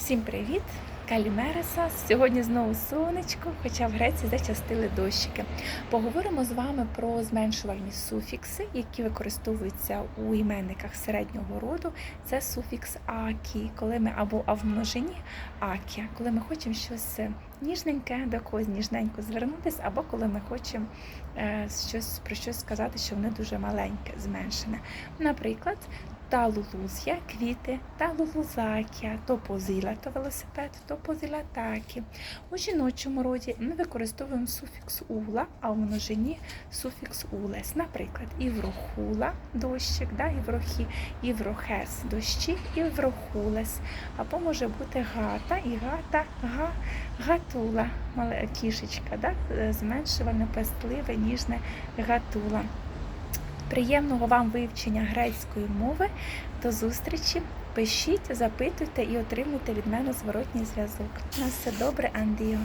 Всім привіт! Калімереса. Сьогодні знову сонечко, хоча в Греції зачастили дощики. Поговоримо з вами про зменшувальні суфікси, які використовуються у іменниках середнього роду. Це суфікс акі, коли ми або а в множині акія, коли ми хочемо щось ніжненьке, до когось ніжненько звернутися, або коли ми хочемо е, щось про щось сказати, що воно дуже маленьке, зменшене. Наприклад, та лулуз'я, квіти, та лулузакія, то позила, то велосипед, то позилатакі. У жіночому роді ми використовуємо суфікс ула, а у множині суфікс улес. Наприклад, іврохула дощик, да, іврохі, іврохес дощі, іврохулес. Або може бути гата і гата, га, гатула, кішечка, да, е, зменшуване, пестливе, ніжне гатула. Приємного вам вивчення грецької мови. До зустрічі. Пишіть, запитуйте і отримуйте від мене зворотній зв'язок. На все добре, Андіо.